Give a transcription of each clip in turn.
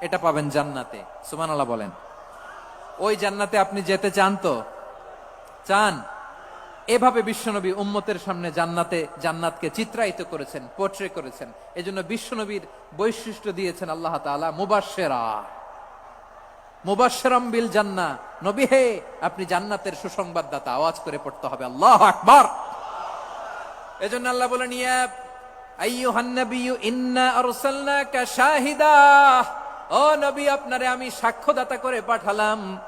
এটা পাবেন জান্নাতে। সুবহানাল্লাহ বলেন। ওই জান্নাতে আপনি যেতে চান তো? চান? এভাবে বিশ্বনবী উম্মতের সামনে জান্নাতে, জান্নাতকে চিত্রায়িত করেছেন পোর্ট্রে করেছেন। এজন্য বিশ্বনবীর বৈশিষ্ট্য দিয়েছেন আল্লাহ তাআলা, মুবাশশেরা। মুবাশশিরাম বিল জান্না। নবী হে, আপনি জান্নাতের সুসংবাদদাতা, আওয়াজ করে পড়তে হবে। আল্লাহ আকবার। এজন্য আল্লাহ বলেন, ইয়া আইয়ুহান নাবিয়্যু, ইন্না আরসালনাকা শাহিদা। ও নবী, আপনারে আমি সাক্ষ্যদাতা করে পাঠালাম।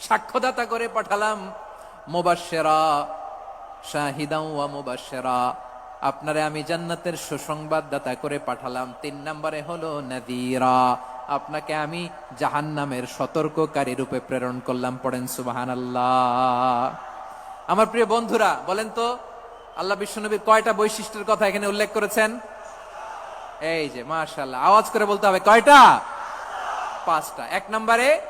সাক্ষ্যদাতা করে পাঠালাম। মুবাশশিরা শাহিদা ওয়া মুবাশশিরা। আপনারে আমি জান্নাতের সুসংবাদদাতা করে পাঠালাম। তিন নম্বরে হলো নাদিরা আপনাকে আমি জাহান্নামের সতর্ককারী রূপে প্রেরণ করলাম। পড়েন সুবহানাল্লাহ। আমার প্রিয় বন্ধুরা, বলেন তো, আল্লাহ বিশ্বনবীর কয়টা বৈশিষ্ট্যের কথা এখানে উল্লেখ করেছেন? এই যে মাশাল্লাহ আওয়াজ করে বলতে হবে, কয়টা? পাঁচটা। এক নম্বরে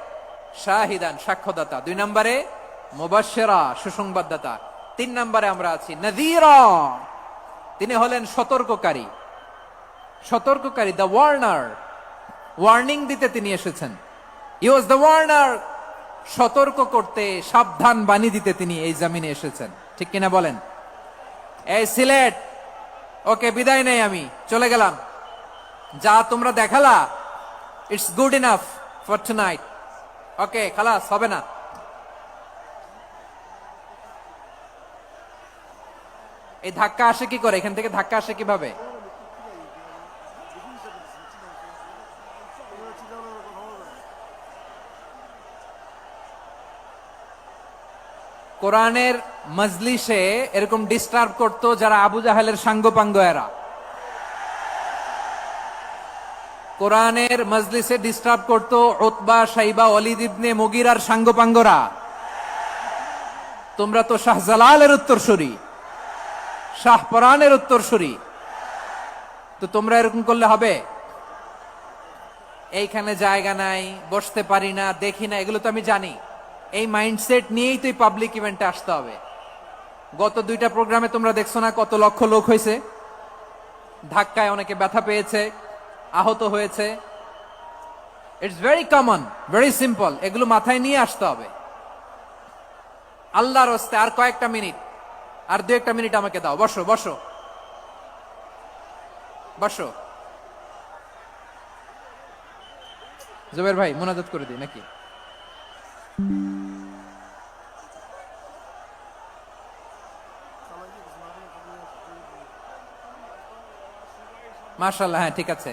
শাহিদান, সাক্ষ্যদাতা। দুই নম্বরে মুবাশশিরা, সুসংবাদদাতা। তিন নম্বরে আমরা আছি নাযীরা তিনি হলেন সতর্ককারী। সতর্ককারী দ্য ওয়ার্নার ওয়ার্নিং দিতে তিনি এসেছেন। ই ওয়াজ দ্য ওয়ার্নার সতর্ক করতে, সাবধান বাণী দিতে তিনি এই জামিনে এসেছেন। ঠিক কিনা বলেন? এই সিলেট। ওকে, বিদায় নেই আমি। চলে গেলাম। যা তোমরা দেখালা it's good enough for tonight okay খালাস, হবে না। এই ধাক্কা আসে কি করে? এখান থেকে ধাক্কা আসে কীভাবে? কোরআনের মজলিসে এরকম ডিস্টার্ব করতো যারা আবু জাহেলের সাঙ্গপাঙ্গ এরা। কোরআনের মজলিসে ডিস্টার্ব করতো ওতবা সাইবা অলিদ ইবনে মুগিরার সাঙ্গপাঙ্গরা। তোমরা তো শাহজালালের উত্তরসূরি শাহপরানের উত্তরসূরি। তো তোমরা এরকম করলে হবে? এইখানে জায়গা নাই, বসতে পারি না, দেখি না, এগুলো তো আমি জানি। এই মাইন্ডসেট নিয়েই তো পাবলিক ইভেন্টে আসতে হবে। গত দুইটা প্রোগ্রামে তোমরা দেখছ না কত লক্ষ লোক হয়েছে? ধাক্কায় অনেকে ব্যথা পেয়েছে। আহত হয়েছে। It's very common very simple এগুলো মাথায় নিয়ে আসতে হবে। আল্লাহর হস্তে আর কয়েকটা মিনিট, আর দু একটা মিনিট আমাকে দাও। বসো বসো। বসো। জুবের ভাই, মোনাজাত করে দিই নাকি? মার্শাল্লাহ হ্যাঁ ঠিক আছে।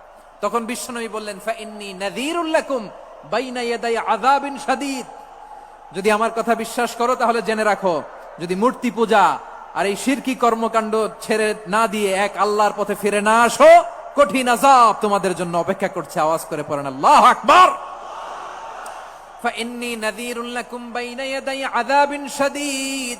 তখন বিশ্বনবী বললেন, ফাইন্নি নাযীরুল লাকুম বাইনা ইয়াদাই আযাবিন শাদীদ। যদি আমার কথা বিশ্বাস করো, তাহলে জেনে রাখো, যদি মূর্তি পূজা আর এই শিরকি কর্মকাণ্ড ছেড়ে না দিয়ে এক আল্লাহর পথে ফিরে না আসো, কঠিন আযাব তোমাদের জন্য অপেক্ষা করছে। আওয়াজ করে পড়েন, আল্লাহু আকবার! ফাইন্নি নাযীরুল লাকুম বাইনা ইয়াদাই আযাবিন শাদীদ।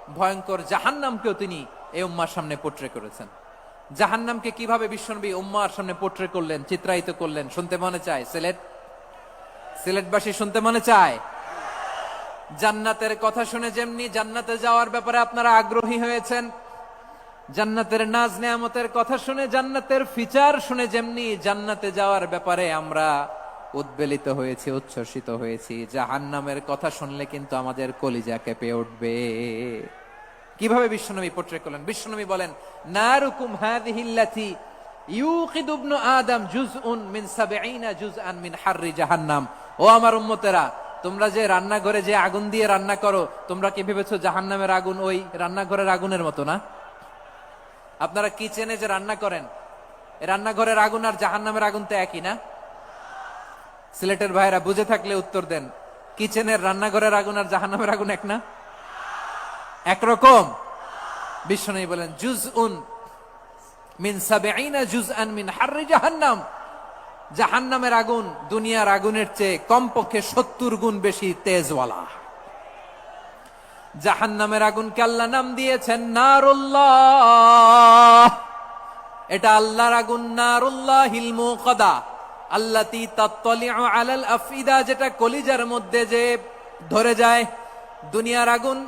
ভয়ঙ্কর জাহান্নামকেও তিনি এই উম্মার সামনে পোট্রে করেছেন। জাহান্নামকে কীভাবে বিশ্বনবী উম্মার সামনে পোট্রে করলেন, চিত্রায়িত করলেন, শুনতে মনে চায়? সিলেট? সিলেটবাসী শুনতে মনে চায়? জান্নাতের কথা শুনে যেমনি জান্নাতে যাওয়ার ব্যাপারে আপনারা আগ্রহী হয়েছেন, জান্নাতের নাজ নেয়ামতের কথা শুনে, জান্নাতের ফিচার শুনে যেমনি জান্নাতে যাওয়ার ব্যাপারে আমরা উদ্বেলিত হয়েছি, উচ্ছ্বসিত হয়েছি, জাহান্নামের কথা শুনলে কিন্তু আমাদের কলিজা কেঁপে উঠবে। কীভাবে বিশ্বনবী পোট্রে করলেন? বিশ্বনবী বলেন, নারুকুম হাদিহিল্লাতি ইউকিদ ইবনু আদম জুজউন মিন সাবঈনা জুজআন মিন হাররি জাহান্নাম। ও আমার উম্মতেরা, তোমরা যে রান্নাঘরে যে আগুন দিয়ে রান্না করো, তোমরা কি ভেবেছো জাহান্নামের আগুন ওই রান্নাঘরের আগুনের মতো না? আপনারা কিচেনে যে রান্না করেন রান্নাঘরের আগুন আর জাহান্নামের আগুন তো একই না? সিলেটের ভাইরা বুঝে থাকলে উত্তর দেন, কিচেনের রান্নাঘরের আগুন আর জাহান্নামের আগুন এক না? একরকম। বিষ্ণু বলেন জুজ উন মিন সাবেইনা জুজ আন মিন হার্রি জাহান্নাম। জাহান্নামের আগুন দুনিয়ার আগুনের চেয়ে কমপক্ষে সত্তর গুণ বেশি তেজওয়ালা। জাহান্নামের আগুনকে আল্লাহ নাম দিয়েছেন নারুল্লাহ। এটা আল্লাহর আগুন নারুল্লাহ হিলমু কদা আল্লাতি তাত্তলিউ আলাল আফিদা যেটা কলিজার মধ্যে যে ধরে যায়। দুনিয়ার আগুন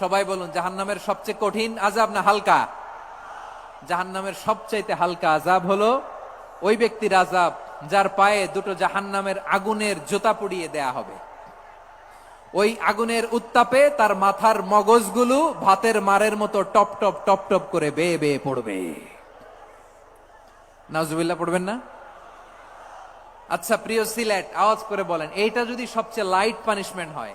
সবাই বলুন, জাহান্নামের সবচেয়ে কঠিন আজাব না হালকা? জাহান্নামের সবচাইতে হালকা আজাব হলো ওই ব্যক্তির আজাব যার পায়ে দুটো জাহান্নামের আগুনের জোতা পুড়িয়ে দেয়া হবে। ওই আগুনের উত্তাপে তার মাথার মগজগুলো ভাতের মারের মতো টপ টপ টপ টপ করে বেয়ে বেয়ে পড়বে। নাজুবিল্লাহ পড়বেন না? আচ্ছা প্রিয় সিলেট, আওয়াজ করে বলেন, এইটা যদি সবচেয়ে লাইট পানিশমেন্ট হয়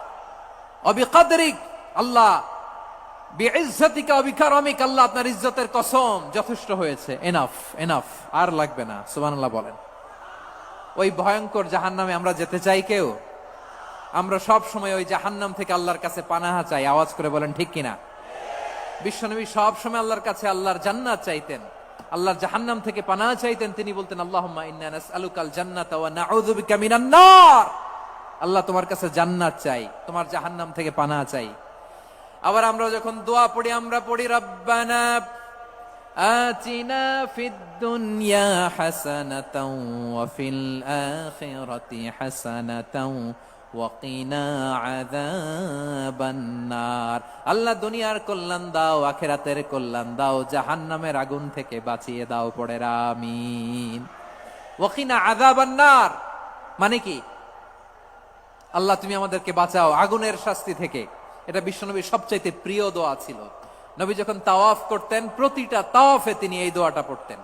অবিকাদরিক, আল্লাহ অবিকারমিক, আল্লাহ আপনার ইজ্জতের কসম যথেষ্ট হয়েছে। এনাফ এনাফ আর লাগবে না বলেন। ওই ভয়ঙ্কর আমরা যেতে চাই কেউ? আমরা সব সময় ওই জাহান্নাম থেকে আল্লাহর কাছে পানাহা চাই, আওয়াজ করে বলেন, ঠিক কিনা? বিশ্বনবী সব সময় আল্লাহর কাছে আল্লাহর জান্নাত চাইতেন। আল্লাহর জাহান্নাম থেকে পানাহা চাইতেন, তিনি বলতেন আল্লাহ ইন্না নাসআলুকাল আল্লাহ তোমার কাছে জান্নাত চাই, তোমার জাহান্নাম থেকে পানা চাই। আবার আমরা যখন দোয়া পড়ি, আমরা পড়ি, রব্বানা আতিনা ফিদ দুনিয়া আল্লাহ দুনিয়ার কল্যাণ দাও, আখেরাতের কল্যাণ দাও জাহান নামের আগুন থেকে বাঁচিয়ে দাও পড়ে রামিন ওকিনা আদাবান্নার মানে কি? আল্লাহ, তুমি আমাদেরকে বাঁচাও। আগুনের শাস্তি থেকে। এটা বিশ্বনবীর সবচাইতে প্রিয় দোয়া ছিল। নবী যখন তাওয়াফ করতেন, প্রতিটা তাওয়াফে তিনি এই দোয়াটা পড়তেন।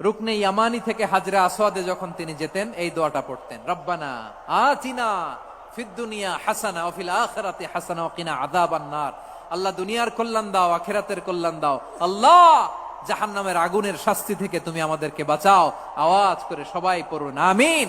রুকনে ইয়ামানি থেকে হাজরা আসওয়াদে যখন তিনি যেতেন, এই দোয়াটা পড়তেন। রব্বানা আতিনা ফিদ দুনিয়া হাসানা ও ফিল আখিরাতি হাসানা ও কিনা আযাবান নার। আল্লাহ, দুনিয়ার কল্যাণ দাও, আখিরাতের কল্যাণ দাও। আল্লাহ, জাহান্নামের আগুনের শাস্তি থেকে তুমি আমাদেরকে বাঁচাও। আওয়াজ করে সবাই পড়ুন, আমিন।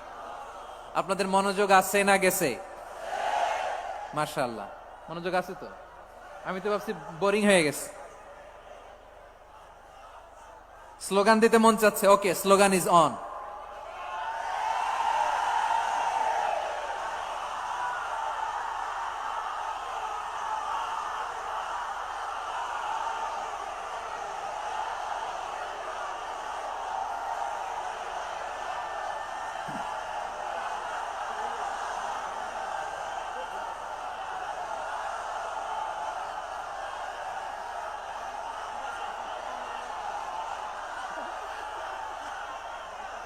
আপনাদের মনোযোগ আছে না গেছে? মাশাআল্লাহ। মনোযোগ আছে তো? আমি তো ভাবছি বোরিং হয়ে গেছে। স্লোগান দিতে মন চাচ্ছে। ওকে স্লোগান ইজ অন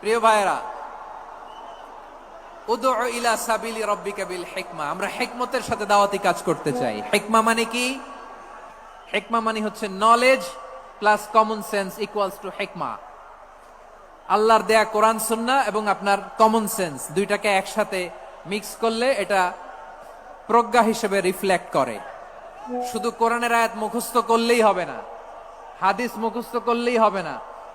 প্রিয় হিকমা। আমরা হিকমতের সাথে দাওয়াতি কাজ করতে চাই। হিকমা মানে কি? হিকমা মানে হচ্ছে knowledge plus common sense equals to হিকমা আল্লাহর দেয়া কোরআন, সুন্না এবং আপনার কমন সেন্স দুইটাকে একসাথে মিক্স করলে এটা প্রজ্ঞা হিসেবে রিফ্লেক্ট করে। শুধু কোরআনের আয়াত মুখস্থ করলেই হবে না, হাদিস মুখস্থ করলেই হবে না।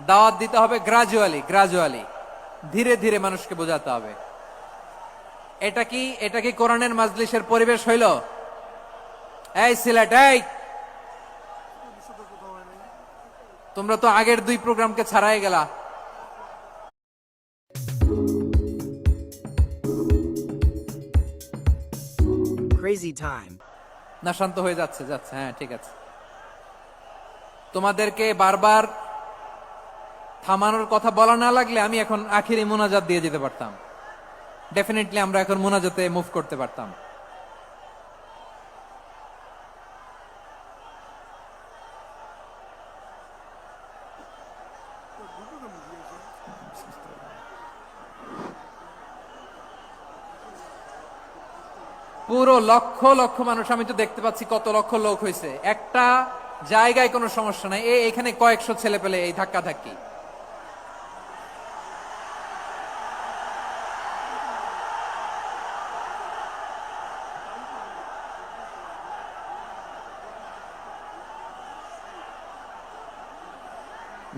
দাওয়াত দিতে হবে গ্রাজুয়ালি গ্রাজুয়ালি ধীরে ধীরে মানুষকে বোঝাতে হবে। এটা কি এটা কি কোরআনের মাজলিসের পরিবেশ হইল? এই সিলেট এই! তোমরা তো আগের দুই প্রোগ্রামকে ছাড়াই গেলা। Crazy time. না শান্ত হয়ে যাচ্ছে যাচ্ছে হ্যাঁ ঠিক আছে। তোমাদেরকে বারবার থামানোর কথা বলা না লাগলে আমি এখন আখিরি মোনাজাত দিয়ে যেতে পারতাম। ডেফিনেটলি আমরা এখন মোনাজাতে মুভ করতে পারতাম। পুরো লক্ষ লক্ষ মানুষ, আমি তো দেখতে পাচ্ছি কত লক্ষ লোক হয়েছে একটা জায়গায় কোনো সমস্যা নাই। এখানে কয়েকশো ছেলে পেলে এই ধাক্কা ধাক্কি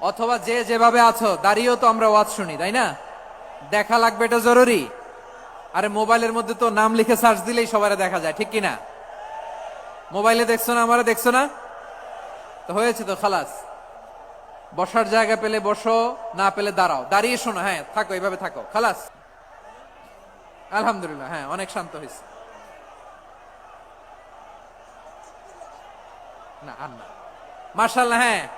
অথবা যে যেভাবে আছো, দাঁড়িয়েও তো আমরা ওয়াজ শুনি, তাই না? দেখা লাগবে এটা জরুরি। আরে মোবাইলের মধ্যে তো নাম লিখে সার্চ দিলেই সবার দেখা যায়, ঠিক কিনা? মোবাইলে দেখছ না, আমারে দেখছ না? তো হয়েছে তো, খালাস। বসার জায়গা পেলে বসো, না পেলে দাঁড়াও। দাঁড়িয়ে শোনো হ্যাঁ থাকো, এইভাবে থাকো। খালাস। আলহামদুলিল্লাহ হ্যাঁ অনেক শান্ত হয়েছে। না, আর না। মার্শাল্লাহ হ্যাঁ।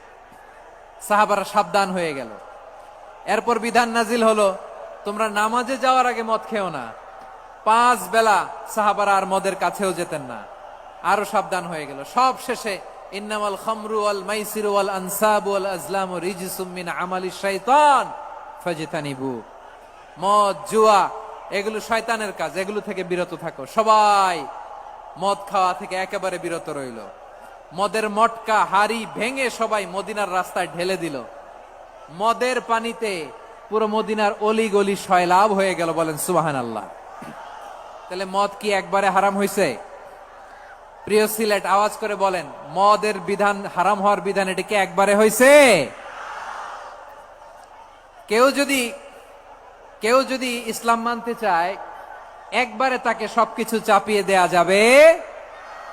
সাহাবারা সাবধান হয়ে গেল। এরপর বিধান নাজিল হলো, তোমরা নামাজে যাওয়ার আগে মদ খেও না। পাঁচ বেলা সাহাবারা আর মদের কাছেও যেতেন না। আরও সাবধান হয়ে গেল। সব শেষে ইন্নামাল খামরু আল মাইসির ওয়াল আনসাব ওয়াল আজলাম রিজিসুম মিন আমালি শাইতান ফাজিতানিবু। মদ, জুয়া, এগুলো শয়তানের কাজ। এগুলো থেকে বিরত থাকো। সবাই মদ খাওয়া থেকে একেবারে বিরত রইল। মদের মটকা হাড়ি ভেঙে সবাই মদিনার রাস্তায় ঢেলে দিল। মদের পানিতে পুরো মদিনার অলি গলি সয়লাভ হয়ে গেল বলেন সুবাহান আল্লাহ তাহলে মদ কি একবারে হারাম হয়েছে প্রিয় সিলেট, আওয়াজ করে বলেন, মদের বিধান হারাম হওয়ার বিধান এটা কি একবারে হয়েছে কেউ যদি কেউ যদি ইসলাম মানতে চায়, একবারে তাকে সবকিছু চাপিয়ে দেয়া যাবে।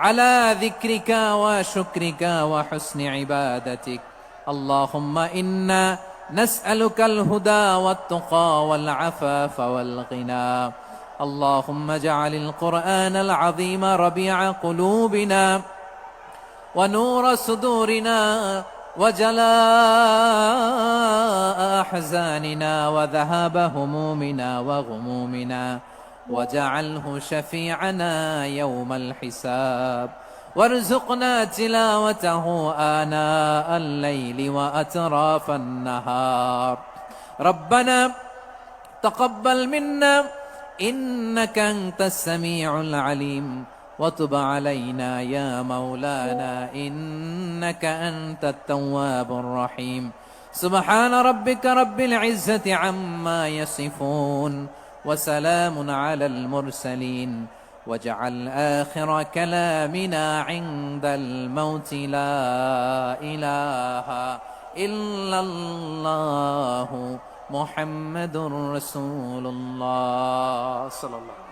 على ذكرك وشكرك وحسن عبادتك. اللهم إنا نسألك الهدى والتقى والعفاف والغنى. اللهم اجعل القرآن العظيم ربيع قلوبنا ونور صدورنا وجلاء أحزاننا وذهاب همومنا وغمومنا. وجعله شفيعنا يوم الحساب. وارزقنا تلاوته آناء الليل وأطراف النهار. ربنا تقبل منا إنك أنت السميع العليم. وتب علينا يا مولانا إنك أنت التواب الرحيم. سبحان ربك رب العزة عما يصفون. وسلام على المرسلين. واجعل آخر كلامنا عند الموت لا إله إلا الله محمد رسول الله. صلى الله عليه وسلم.